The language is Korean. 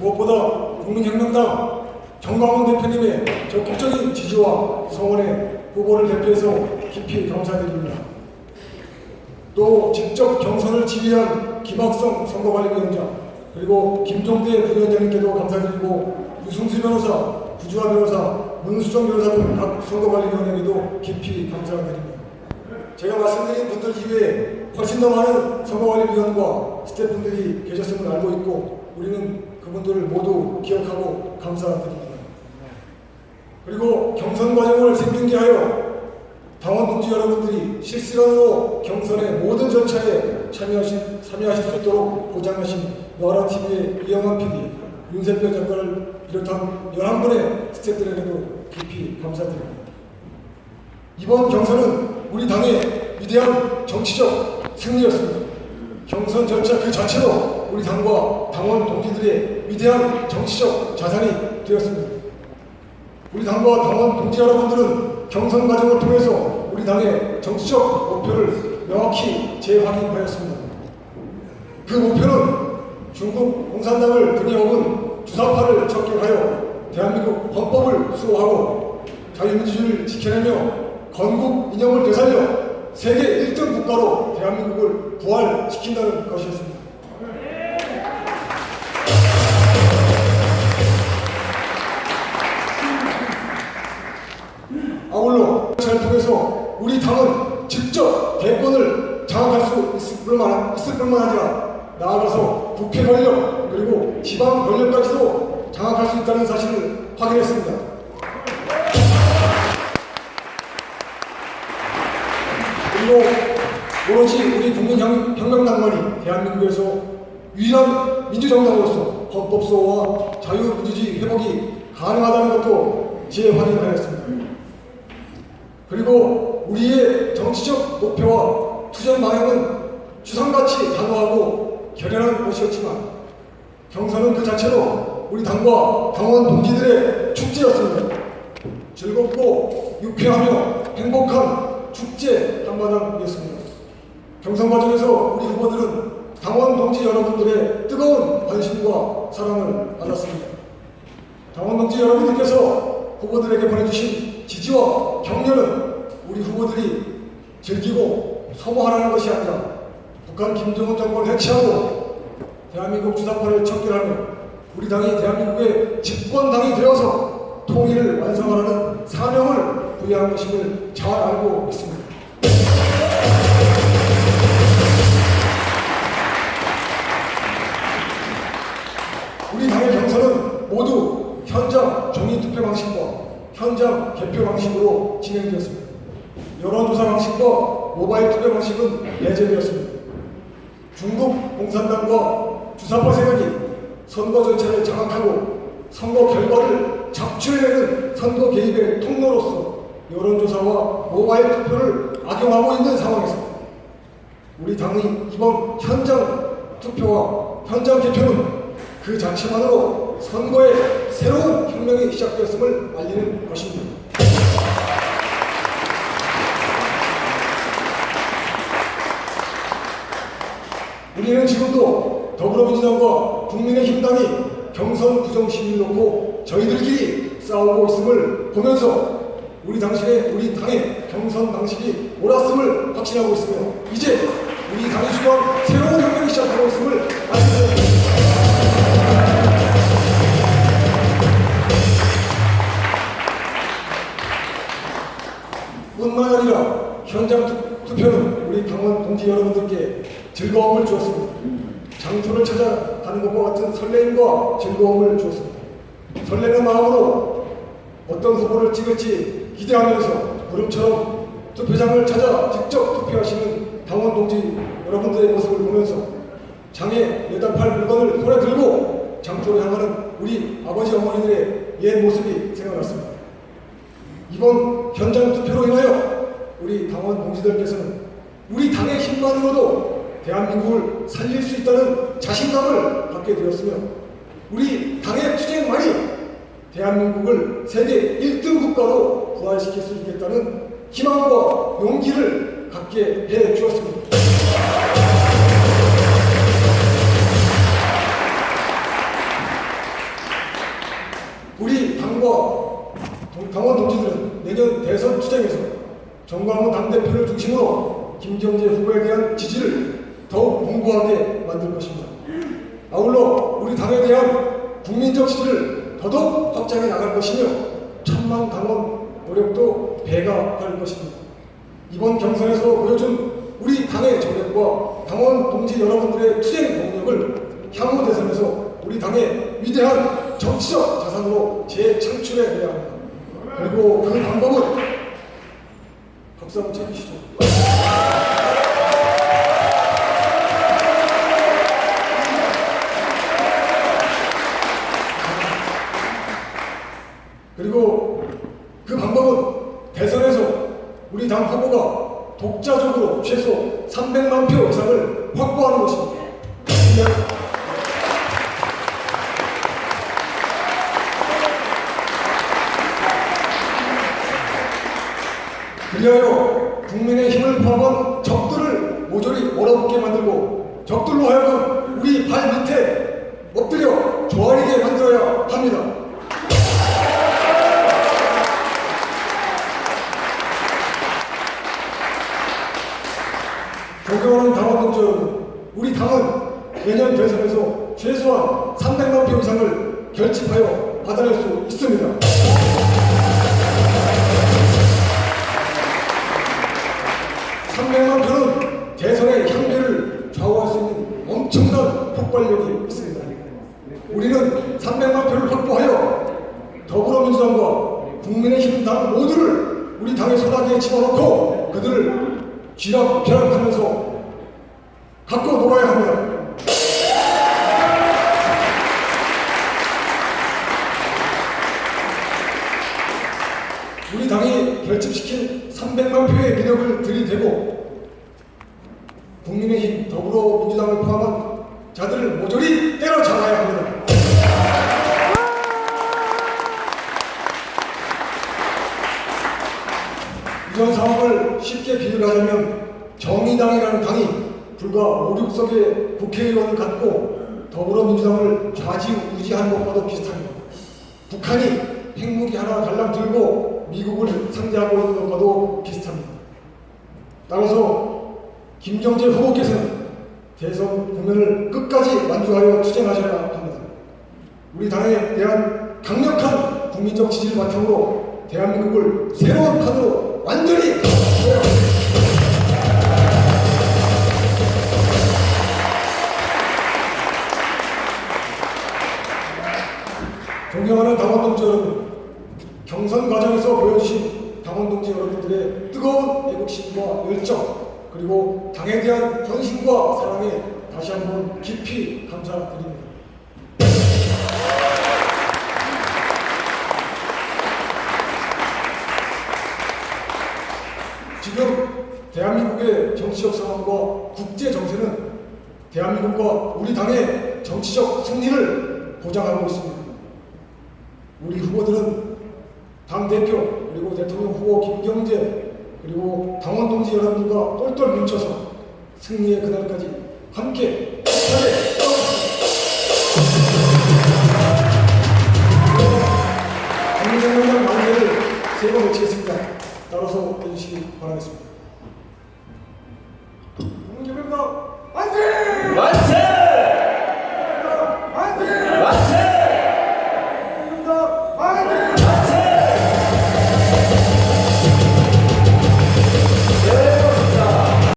무엇보다 국민혁명당 정광훈 대표님의 적극적인 지지와 성원에 후보를 대표해서 깊이 감사드립니다. 또 직접 경선을 지휘한 김학성 선거관리위원장 그리고 김종대 부위원장님께도 감사드리고 유승수 변호사, 구주화 변호사, 문수정 변호사 등 각 선거관리위원회에도 깊이 감사드립니다. 제가 말씀드린 분들 이외에 훨씬 더 많은 선거관리위원과 스태프분들이 계셨음을 알고 있고 우리는 그분들을 모두 기억하고 감사드립니다. 그리고 경선 과정을 생중계하여 당원 동지 여러분들이 실시간으로 경선의 모든 절차에 참여하실, 참여하실 수 있도록 보장하신 너라TV의 이영환 PD, 윤세표 작가를 비롯한 11분의 스태프들에게도 깊이 감사드립니다. 이번 경선은 우리 당의 위대한 정치적 승리였습니다. 경선 절차 그 자체로 우리 당과 당원 동지들의 위대한 정치적 자산이 되었습니다. 우리 당과 당원 동지 여러분들은 경선 과정을 통해서 우리 당의 정치적 목표를 명확히 재확인하였습니다. 그 목표는 중국 공산당을 등에 업은 주사파를 척결하여 대한민국 헌법을 수호하고 자유민주주의를 지켜내며 건국 이념을 되살려 세계 1등 국가로 대한민국을 부활시킨다는 것이었습니다. 아울러 잘 통해서 우리 당은 직접 대권을 장악할 수 있을 뿐만, 있을 뿐만 아니라 나아가서 국회 권력 그리고 지방 권력까지도 장악할 수 있다는 사실을 확인했습니다. 오로지 우리 국민혁명당만이 대한민국에서 유일한 민주정당으로서 헌법소와 자유민주주의 회복이 가능하다는 것도 재확인하였습니다. 그리고 우리의 정치적 목표와 투쟁 방향은 주상같이 단호하고 결연한 것이었지만 경선은 그 자체로 우리 당과 당원 동지들의 축제였습니다. 즐겁고 유쾌하며 행복한 축제 한마당이었습니다. 경선 과정에서 우리 후보들은 당원 동지 여러분들의 뜨거운 관심과 사랑을 받았습니다. 당원 동지 여러분들께서 후보들에게 보내주신 지지와 격려는 우리 후보들이 즐기고 소모하라는 것이 아니라 북한 김정은 정권을 해체하고 대한민국 주사파를 척결하며 우리 당이 대한민국의 집권당이 되어서 통일을 완성하라는 사명을 부여한 것임을 잘 알고 있습니다. 현장 개표 방식으로 진행되었습니다. 여론조사 방식과 모바일 투표 방식은 배제되었습니다. 중국 공산당과 주사파 세력이 선거 절차를 장악하고 선거 결과를 잡출해내는 선거 개입의 통로로서 여론조사와 모바일 투표를 악용하고 있는 상황에서 우리 당의 이번 현장 투표와 현장 개표는 그 자체만으로 선거의 새로운 혁명이 시작되었음을 알리는 것입니다. 우리는 지금도 더불어민주당과 국민의힘당이 경선 부정 시위를 놓고 저희들끼리 싸우고 있음을 보면서 우리 당신의 우리 당의 경선 방식이 옳았음을 확신하고 있으며 이제 우리 당이 주도한 새로운 혁명이 시작하고 있음을 말씀드립니다. 현장 투- 투표는 우리 당원 동지 여러분들께 즐거움을 주었습니다. 장소를 찾아가는 것과 같은 설레임과 즐거움을 주었습니다. 설레는 마음으로 어떤 후보를 찍을지 기대하면서 구름처럼 투표장을 찾아 직접 투표하시는 당원 동지 여러분들의 모습을 보면서 장에 내다팔 물건을 손에 들고 장소를 향하는 우리 아버지 어머니들의 옛 모습이 생각났습니다. 이번 현장 투표로 인하여 우리 당원 동지들께서는 우리 당의 힘만으로도 대한민국을 살릴 수 있다는 자신감을 갖게 되었으며 우리 당의 투쟁만이 대한민국을 세계 1등 국가로 부활시킬 수 있겠다는 희망과 용기를 갖게 해 주었습니다. 정광훈 당대표를 중심으로 김경재 후보에 대한 지지를 더욱 공고하게 만들 것입니다. 아울러 우리 당에 대한 국민적 지지를 더더욱 확장해 나갈 것이며 천만 당원 노력도 배가할 것입니다. 이번 경선에서 보여준 우리 당의 전력과 당원 동지 여러분들의 투쟁 동력을 향후 대선에서 우리 당의 위대한 정치적 자산으로 재창출해 내야 합니다. 그리고 그 방법은 박수 한 그리하여 국민의 힘을 포함한 적들을 모조리 몰아붙게 만들고 적들로 하여금 우리 발 밑에 엎드려 조아리게 만들어야 합니다. 집어넣고 그들을 쥐락 벼락 하면서 갖고 놀아야 합니다. 우리 당이 결집시킨 300만 표의 민력을 들이대고 국민의힘 더불어민주당을 포함한 자들을 모조리 때려잡아야 합니다. 비유하자면 정의당이라는 당이 불과 5, 6석의 국회의원을 갖고 더불어민주당을 좌지우지하는 것과도 비슷합니다. 북한이 핵무기 하나 달랑 들고 미국을 상대하고 있는 것과도 비슷합니다. 따라서 김경재 후보께서는 대선 국면을 끝까지 만주하여 투쟁하셔야 합니다. 우리 당에 대한 강력한 국민적 지지를 바탕으로 대한민국을 새로운 판으로 완전히 존경하는 당원 동지 여러분, 경선 과정에서 보여주신 당원 동지 여러분들의 뜨거운 애국심과 열정, 그리고 당에 대한 헌신과 사랑에 다시 한번 깊이 감사드립니다. 지금 대한민국의 정치적 상황과 국제 정세는 대한민국과 우리 당의 정치적 승리를 보장하고 있습니다. 후보들은 당 대표 그리고 대통령 후보 김경재 그리고 당원 동지 여러분들과 똘똘 뭉쳐서 승리의 그날까지 함께 국민생활 만대를 세번 외치겠습니다. 따라서 해주시기 바라겠습니다.